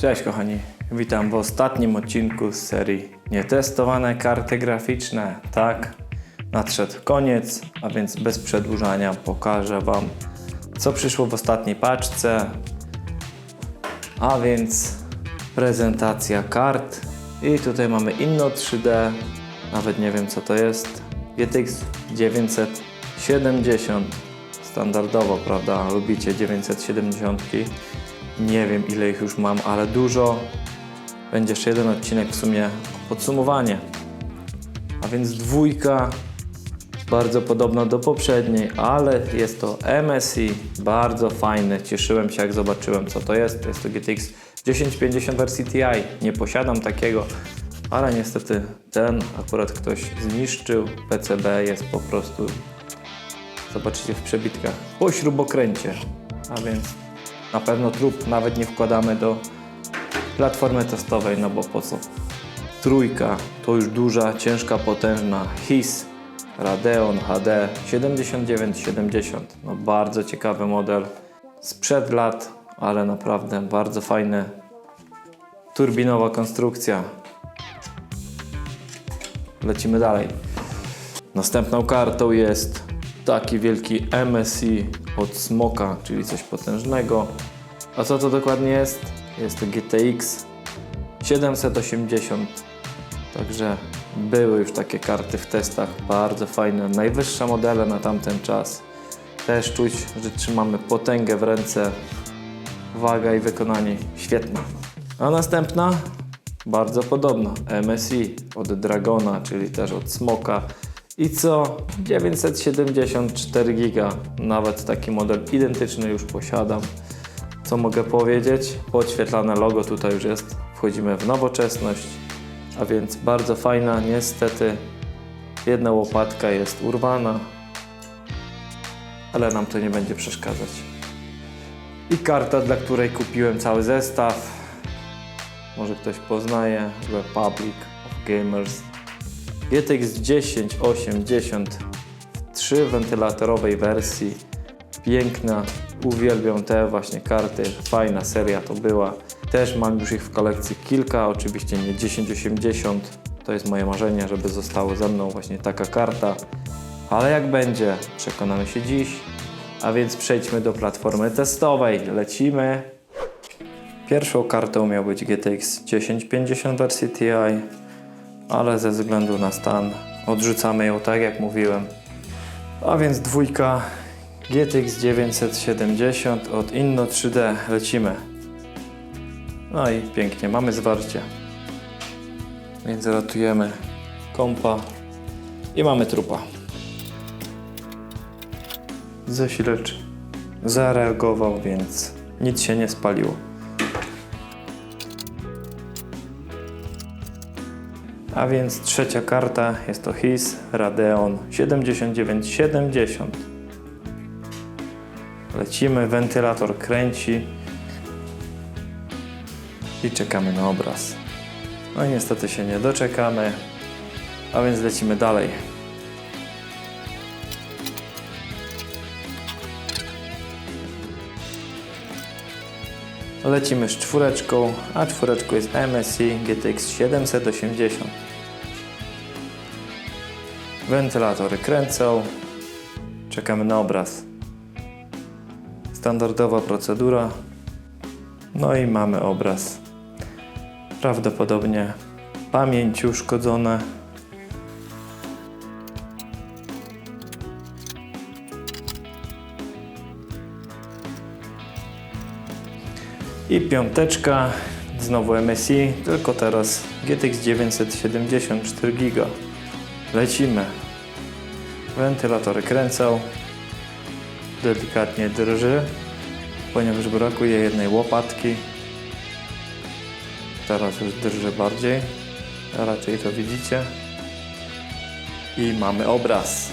Cześć kochani, witam w ostatnim odcinku z serii Nietestowane karty graficzne. Tak, nadszedł koniec, a więc bez przedłużania pokażę Wam, co przyszło w ostatniej paczce. A więc prezentacja kart. I tutaj mamy Inno 3D, nawet nie wiem co to jest. GTX 970, standardowo, prawda? Lubicie 970. Nie wiem ile ich już mam, ale dużo. Będzie jeszcze jeden odcinek w sumie podsumowanie. A więc dwójka, bardzo podobna do poprzedniej, ale jest to MSI, bardzo fajny. Cieszyłem się jak zobaczyłem co to jest. Jest to GTX 1050 wersji TI. Nie posiadam takiego, ale niestety ten akurat ktoś zniszczył. PCB jest po prostu, zobaczycie w przebitkach, po śrubokręcie. A więc na pewno trup nawet nie wkładamy do platformy testowej, no bo po co? Trójka to już duża, ciężka, potężna HIS Radeon HD 7970. No bardzo ciekawy model sprzed lat, ale naprawdę bardzo fajny. Turbinowa konstrukcja. Lecimy dalej. Następną kartą jest taki wielki MSI od Smoka, czyli coś potężnego. A co to dokładnie jest? Jest to GTX 780. Także były już takie karty w testach, bardzo fajne, najwyższe modele na tamten czas. Też czuć, że trzymamy potęgę w ręce. Waga i wykonanie świetne. A następna bardzo podobna MSI od Dragona, czyli też od Smoka. I co? 974 giga. Nawet taki model identyczny już posiadam. Co mogę powiedzieć? Podświetlane logo tutaj już jest. Wchodzimy w nowoczesność, a więc bardzo fajna. Niestety jedna łopatka jest urwana, ale nam to nie będzie przeszkadzać. I karta, dla której kupiłem cały zestaw. Może ktoś poznaje. Republic of Gamers. GTX 1080 w 3 wentylatorowej wersji. Piękna. Uwielbiam te właśnie karty. Fajna seria to była. Też mam już ich w kolekcji kilka. Oczywiście nie 1080. To jest moje marzenie, żeby zostało ze mną właśnie taka karta. Ale jak będzie, przekonamy się dziś. A więc przejdźmy do platformy testowej. Lecimy. Pierwszą kartą miał być GTX 1050 wersji TI, ale ze względu na stan odrzucamy ją tak jak mówiłem. A więc dwójka GTX 970 od Inno 3D. Lecimy. No i pięknie, mamy zwarcie. Więc ratujemy kompa i mamy trupa. Zasilacz zareagował, więc nic się nie spaliło. A więc trzecia karta jest to HIS Radeon 7970. Lecimy, wentylator kręci i czekamy na obraz. No i niestety się nie doczekamy, a więc lecimy dalej. Lecimy z czwóreczką, a czwóreczką jest MSI GTX 780. Wentylatory kręcą. Czekamy na obraz. Standardowa procedura. No i mamy obraz. Prawdopodobnie pamięci uszkodzone. I piąteczka, znowu MSI, tylko teraz GTX 974 GB. Lecimy. Wentylatory kręcą. Delikatnie drży, ponieważ brakuje jednej łopatki. Teraz już drży bardziej. Raczej to widzicie. I mamy obraz.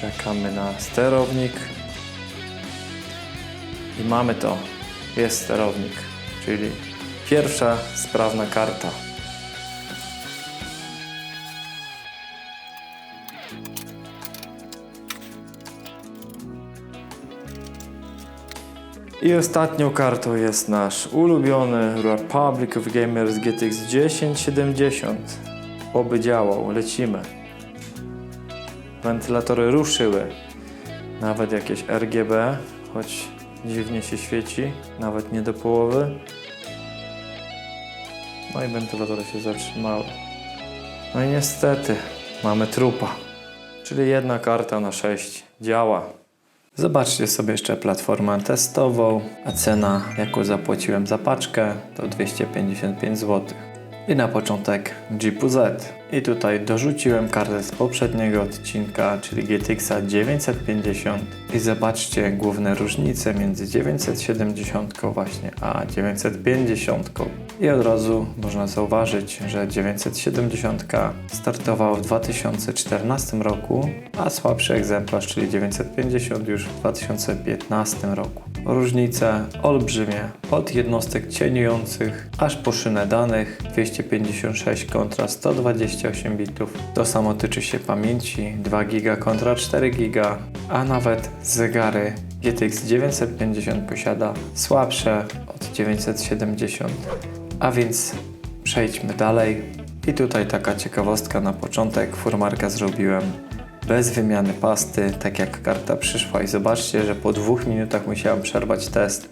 Czekamy na sterownik. I mamy to. Jest sterownik, czyli pierwsza sprawna karta. I ostatnią kartą jest nasz ulubiony Republic of Gamers GTX 1070. Oby działał, lecimy. Wentylatory ruszyły. Nawet jakieś RGB, choć dziwnie się świeci, nawet nie do połowy. No i wentylatory się zatrzymały. No i niestety, mamy trupa. Czyli jedna karta na 6 działa. Zobaczcie sobie jeszcze platformę testową, a cena, jaką zapłaciłem za paczkę, to 255 zł. I na początek GPU Z. I tutaj dorzuciłem kartę z poprzedniego odcinka, czyli GTX 950. I zobaczcie główne różnice między 970 właśnie a 950. I od razu można zauważyć, że 970 startował w 2014 roku, a słabszy egzemplarz, czyli 950 już w 2015 roku. Różnice olbrzymie, od jednostek cieniujących aż po szynę danych 256 kontra 128 bitów. To samo tyczy się pamięci 2 GB kontra 4 GB, a nawet zegary GTX 950 posiada słabsze od 970. A więc przejdźmy dalej. I tutaj taka ciekawostka na początek. Furmarka zrobiłem bez wymiany pasty, tak jak karta przyszła. I zobaczcie, że po dwóch minutach musiałem przerwać test.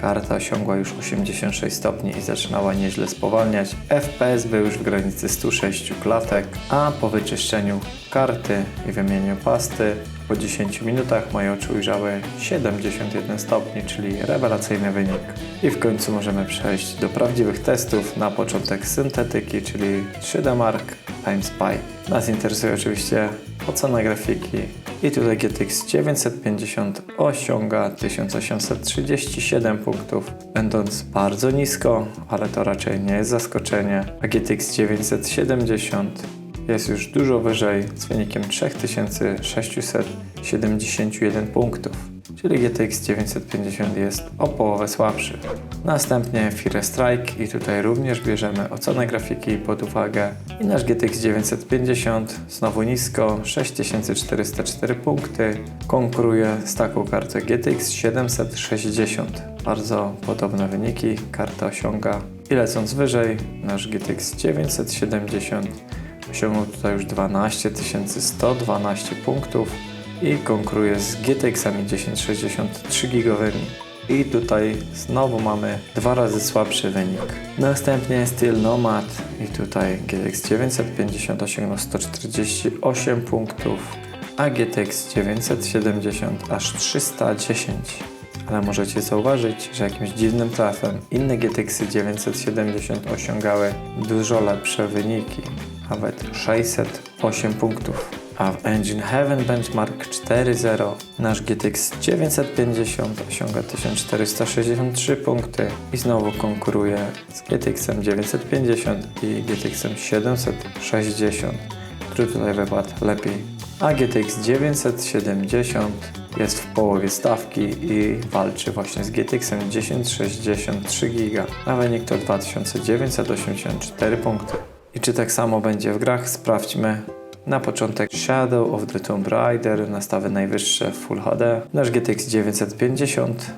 Karta osiągła już 86 stopni i zaczynała nieźle spowalniać. FPS był już w granicy 106 klatek, a po wyczyszczeniu karty i wymianie pasty po 10 minutach moje oczy ujrzały 71 stopni, czyli rewelacyjny wynik. I w końcu możemy przejść do prawdziwych testów. Na początek syntetyki, czyli 3D Mark Times Pi. Nas interesuje oczywiście ocena grafiki i tutaj GTX 950 osiąga 1837 punktów, będąc bardzo nisko, ale to raczej nie jest zaskoczenie, a GTX 970 jest już dużo wyżej z wynikiem 3671 punktów, czyli GTX 950 jest o połowę słabszy. Następnie Fire Strike i tutaj również bierzemy ocenę grafiki pod uwagę. I nasz GTX 950 znowu nisko 6404 punkty. Konkuruje z taką kartą GTX 760 bardzo podobne wyniki karta osiąga. I lecąc wyżej nasz GTX 970 osiągnął tutaj już 12 112 punktów i konkuruje z GTX-ami 1060 3-gigowymi. I tutaj znowu mamy dwa razy słabszy wynik. Następnie Steel Nomad i tutaj GTX 950 osiągnął 148 punktów, a GTX 970 aż 310. Ale możecie zauważyć, że jakimś dziwnym trafem inne GTX 970 osiągały dużo lepsze wyniki, nawet 608 punktów. A w Engine Heaven Benchmark 4.0 nasz GTX 950 osiąga 1463 punkty i znowu konkuruje z GTX 950 i GTX 760, który tutaj wypadł lepiej. A GTX 970 jest w połowie stawki i walczy właśnie z GTX 1063 GB, a wynik to 2984 punkty. I czy tak samo będzie w grach? Sprawdźmy. Na początek Shadow of the Tomb Raider, nastawy najwyższe Full HD. Nasz GTX 950,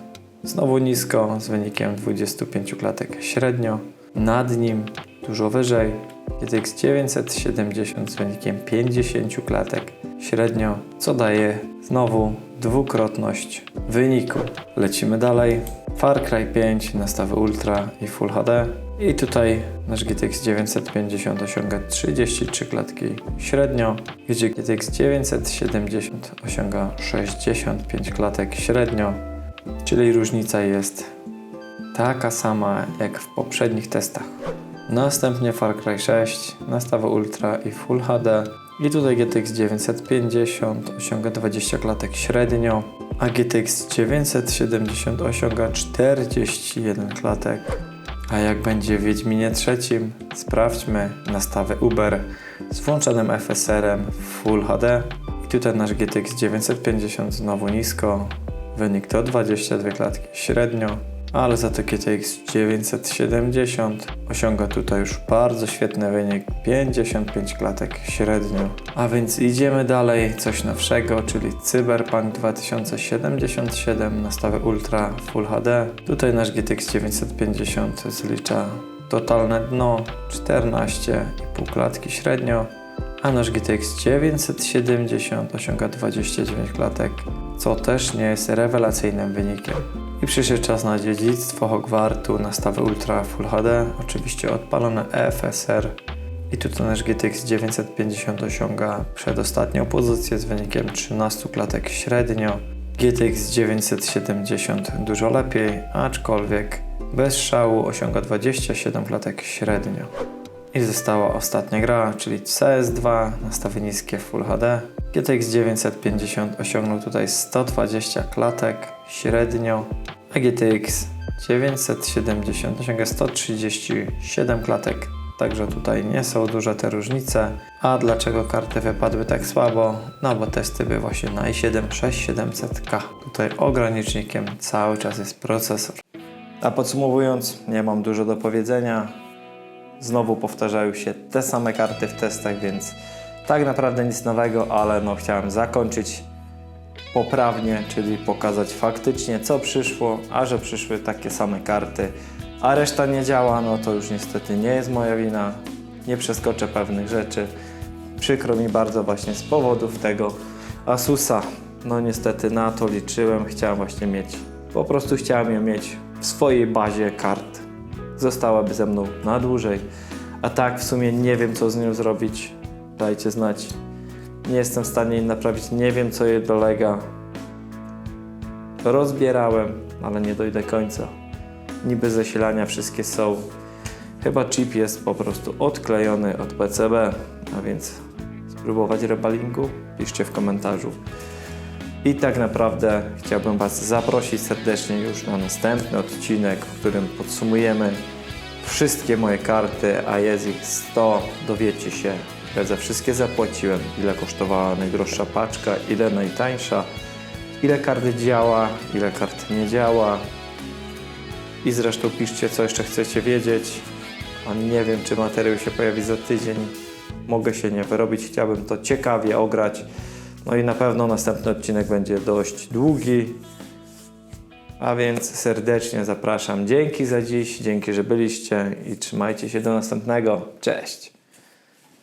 znowu nisko, z wynikiem 25 klatek średnio. Nad nim dużo wyżej GTX 970 z wynikiem 50 klatek średnio, co daje znowu dwukrotność wyniku. Lecimy dalej. Far Cry 5, nastawy Ultra i Full HD. I tutaj nasz GTX 950 osiąga 33 klatki średnio, gdzie GTX 970 osiąga 65 klatek średnio, czyli różnica jest taka sama jak w poprzednich testach. Następnie Far Cry 6, nastawa Ultra i Full HD. I tutaj GTX 950 osiąga 20 klatek średnio, a GTX 970 osiąga 41 klatek. A jak będzie w Wiedźminie trzecim, sprawdźmy nastawę Uber z włączonym FSR-em Full HD. I tutaj nasz GTX 950 znowu nisko, wynik to 22 klatki średnio, ale za to GTX 970 osiąga tutaj już bardzo świetny wynik 55 klatek średnio. A więc idziemy dalej, coś nowszego, czyli Cyberpunk 2077 nastawy Ultra Full HD. Tutaj nasz GTX 950 zlicza totalne dno 14,5 klatki średnio, a nasz GTX 970 osiąga 29 klatek, co też nie jest rewelacyjnym wynikiem. I przyszedł czas na dziedzictwo Hogwartu, nastawy Ultra Full HD, oczywiście odpalone EFSR. I tutaj nasz GTX 950 osiąga przedostatnią pozycję z wynikiem 13 klatek średnio. GTX 970 dużo lepiej, aczkolwiek bez szału osiąga 27 klatek średnio. I została ostatnia gra, czyli CS2, nastawy niskie Full HD. GTX 950 osiągnął tutaj 120 klatek średnio, a GTX 970 osiąga 137 klatek. Także tutaj nie są duże te różnice. A dlaczego karty wypadły tak słabo? No bo testy były właśnie na i7 6700K. Tutaj ogranicznikiem cały czas jest procesor. A podsumowując, nie mam dużo do powiedzenia. Znowu powtarzają się te same karty w testach, więc tak naprawdę nic nowego, ale no chciałem zakończyć poprawnie, czyli pokazać faktycznie co przyszło, a że przyszły takie same karty, a reszta nie działa, no to już niestety nie jest moja wina. Nie przeskoczę pewnych rzeczy. Przykro mi bardzo właśnie z powodów tego Asusa. No niestety na to liczyłem, chciałem właśnie mieć, po prostu chciałem ją mieć w swojej bazie kart. Zostałaby ze mną na dłużej. A tak w sumie nie wiem co z nią zrobić. Dajcie znać. Nie jestem w stanie jej naprawić, nie wiem co jej dolega. Rozbierałem, ale nie dojdę końca. Niby zasilania wszystkie są. Chyba chip jest po prostu odklejony od PCB, a więc spróbować rebalingu? Piszcie w komentarzu. I tak naprawdę chciałbym Was zaprosić serdecznie już na następny odcinek, w którym podsumujemy wszystkie moje karty, a jest ich 100. Dowiecie się, ile za wszystkie zapłaciłem, ile kosztowała najdroższa paczka, ile najtańsza, ile kart działa, ile kart nie działa. I zresztą piszcie, co jeszcze chcecie wiedzieć. A nie wiem, czy materiał się pojawi za tydzień. Mogę się nie wyrobić, chciałbym to ciekawie ograć. No i na pewno następny odcinek będzie dość długi. A więc serdecznie zapraszam. Dzięki za dziś, dzięki, że byliście i trzymajcie się do następnego. Cześć!